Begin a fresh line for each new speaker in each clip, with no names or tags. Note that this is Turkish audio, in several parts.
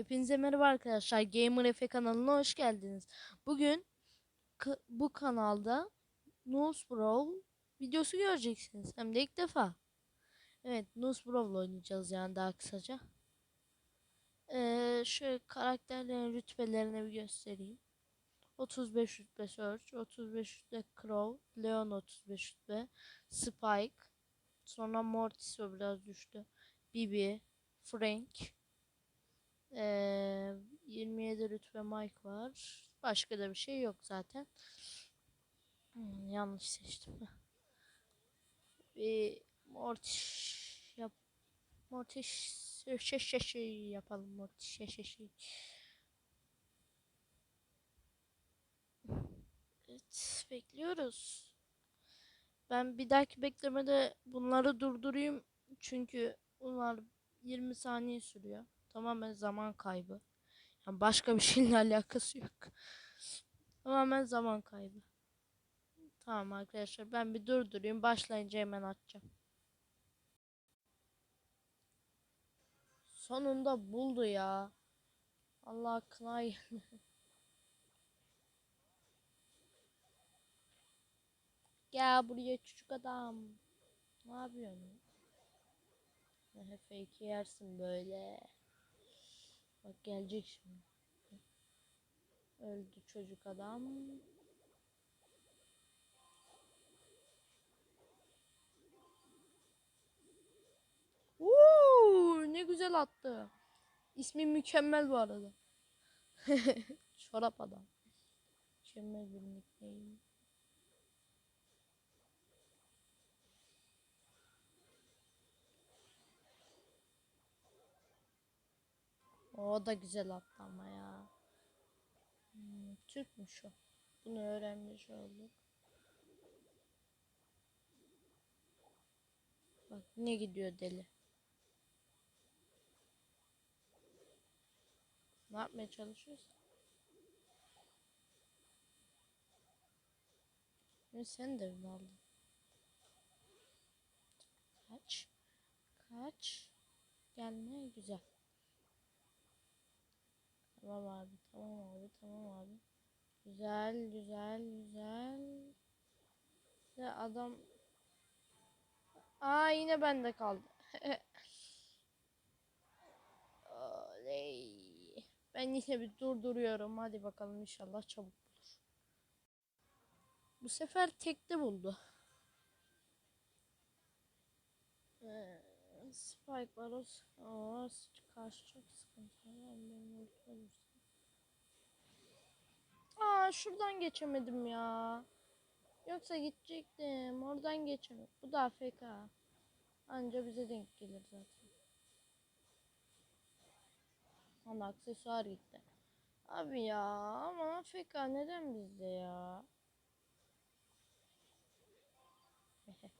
Hepinize merhaba arkadaşlar. Gamer Efe kanalına hoş geldiniz. Bugün bu kanalda Noose Brawl videosu göreceksiniz. Hem de ilk defa. Evet, Noose Brawl oynayacağız yani daha kısaca. Ee, şöyle karakterlerin rütbelerini bir göstereyim. 35 rütbe Search, 35 rütbe Crow, Leon 35 rütbe, Spike, sonra Mortis o biraz düştü. Bibi, Frank, ee, 27 rütbe Mike var. Başka da bir şey yok zaten. Hmm, yanlış seçtim. Bir Mortis yap Mortis şey şey şey yapalım Mortis şey şey şey. Evet, bekliyoruz. Ben bir dahaki beklemede bunları durdurayım. Çünkü bunlar 20 saniye sürüyor. Tamamen zaman kaybı. Yani başka bir şeyle alakası yok. Tamamen zaman kaybı. Tamam arkadaşlar ben bir durdurayım. Başlayınca hemen açacağım. Sonunda buldu ya. Allah kınay. Gel buraya çocuk adam. Ne yapıyorsun? Ne fake yersin böyle. Bak gelecek şimdi. Öldü çocuk adam. Uuu, ne güzel attı. İsmi mükemmel bu arada. Çorap adam. Mükemmel bir nickname. O da güzel attı ama ya. Hmm, Türkmüş o. Bunu öğrenmiş olduk. Bak ne gidiyor deli. Ne yapmaya çalışıyorsun? Ne sen de mi aldın? Kaç. Kaç. Gelme güzel. Tamam abi, tamam abi, tamam abi. Güzel, güzel, güzel. Ya adam... Aa yine bende kaldı. Oley. Ben yine bir durduruyorum. Hadi bakalım inşallah çabuk bulur. Bu sefer tekte buldu. Ee, Spike var o. Aa, karşı çok sıkıntı. Ben benim ulti olursa. Aa şuradan geçemedim ya. Yoksa gidecektim. Oradan geçemedim. Bu da AFK. Anca bize denk gelir zaten. Ama aksesuar gitti. Abi ya ama AFK neden bizde ya?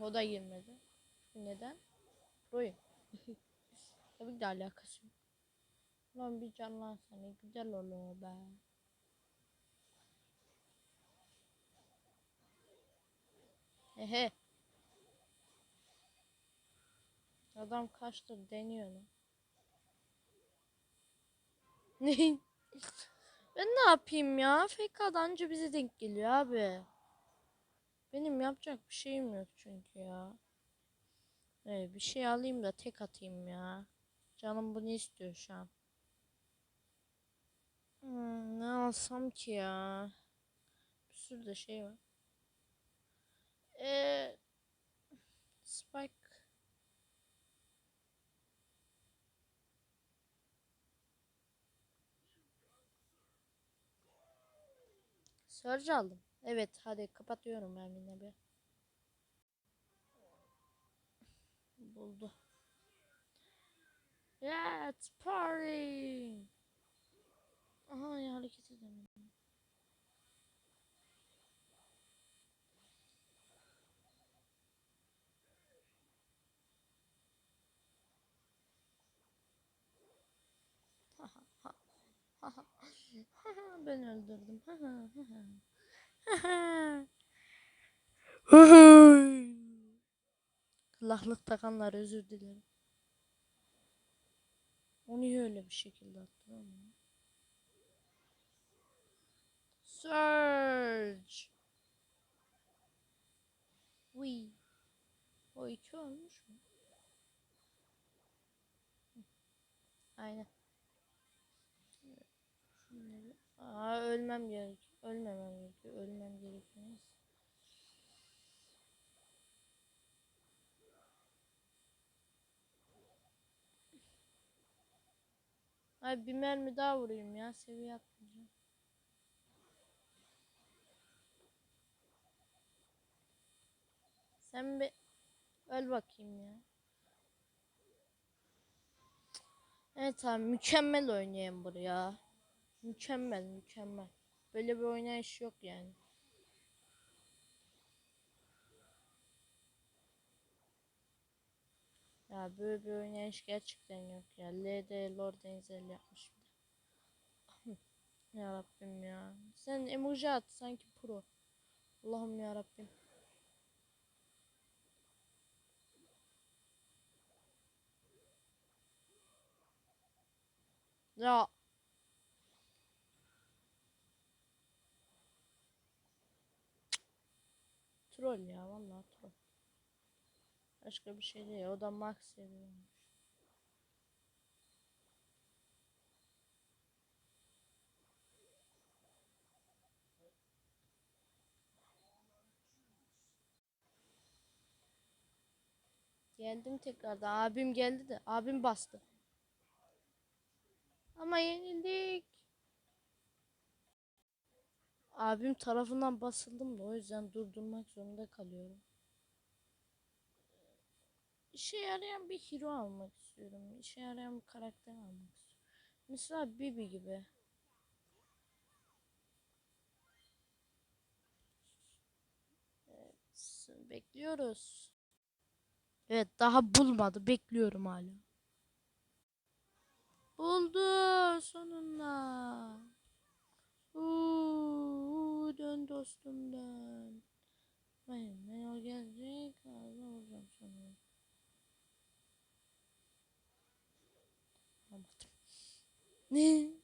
O da girmedi. Neden? Proyum. Tabii ki de alakası yok. Lan bir canlansana güzel oluyor be. Ehe. Adam kaçtır deniyor lan. Ne? Ben ne yapayım ya? Fake anca bize denk geliyor abi. Benim yapacak bir şeyim yok çünkü ya. Evet, bir şey alayım da tek atayım ya. Canım bunu istiyor şu an. Hmm, ne alsam ki ya? Bir sürü de şey var. Ee, Spike. Surge aldım. Evet hadi kapatıyorum ben yine bir. Buldu. İt's party. Aha ya hareket edemedim. ben öldürdüm. Kulaklık takanlar özür dilerim. O niye öyle bir şekilde attı bunu? Surge. Uy. O iki olmuş mu? Aynen. Aa ölmem gerek. Ölmemem gerekiyor. Ölmem gerekiyor. Ay bir mermi daha vurayım ya. Seviye atmayacağım. Sen bir öl bakayım ya. Evet abi mükemmel oynayayım buraya. Mükemmel mükemmel. Böyle bir oynayış yok yani. Ya böyle bir oynayış gerçekten yok ya. LD Lord Enzel yapmış bir de. ya Rabbim ya. Sen emoji at sanki pro. Allah'ım ya Rabbim. Ya troll ya vallahi troll. Başka bir şey değil. O da max seviyormuş. Geldim tekrardan. Abim geldi de. Abim bastı. Ama yenildik. Abim tarafından basıldım da o yüzden durdurmak zorunda kalıyorum. İşe yarayan bir hero almak istiyorum. İşe yarayan bir karakter almak istiyorum. Mesela Bibi gibi. Evet, bekliyoruz. Evet daha bulmadı. Bekliyorum hala. Buldu sonunda. Uuu, dön dostum dön. Hayır ben o gelecek. Ağzına vuracağım sonra. Anladım. Ne?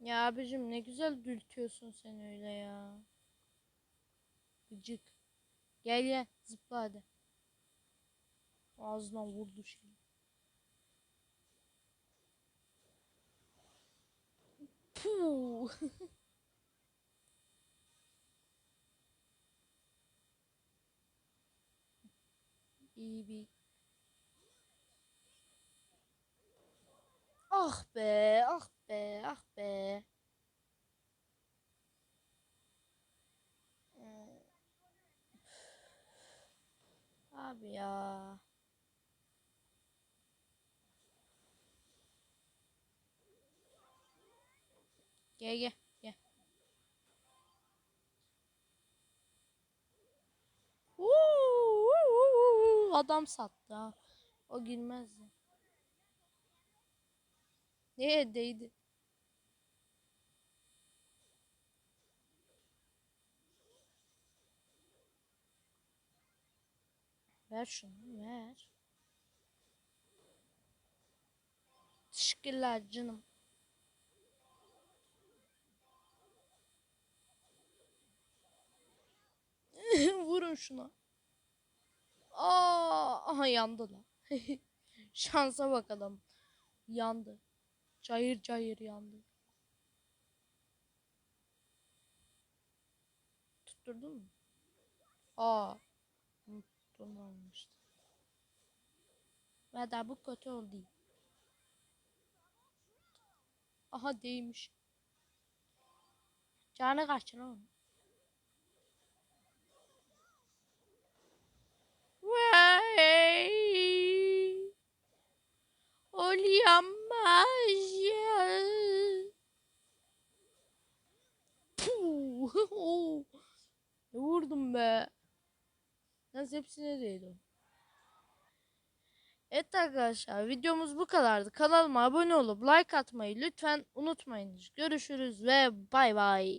Ya abicim ne güzel dürtüyorsun sen öyle ya. Gıcık. Gel gel zıpla hadi. Ağzına vurdu şey. Puh. İyi bir. Ah be, ah be, ah be. Abi ya. Gel gel gel. Uuu, Adam sattı ha. O girmezdi. Neye değdi? Ver şunu ver. Teşekkürler canım. Vurun şuna. Aa, aha yandı la. Şansa bakalım. Yandı. Cayır cayır yandı. Tutturdun mu? Aa. Tutturmamıştı. Ve da bu kötü oldu. Aha değmiş. Canı kaç lan? Vay. Olamaz ya. Puh. Ne vurdum be. Nasıl hepsine değdi o. Evet arkadaşlar videomuz bu kadardı. Kanalıma abone olup like atmayı lütfen unutmayınız. Görüşürüz ve bay bay.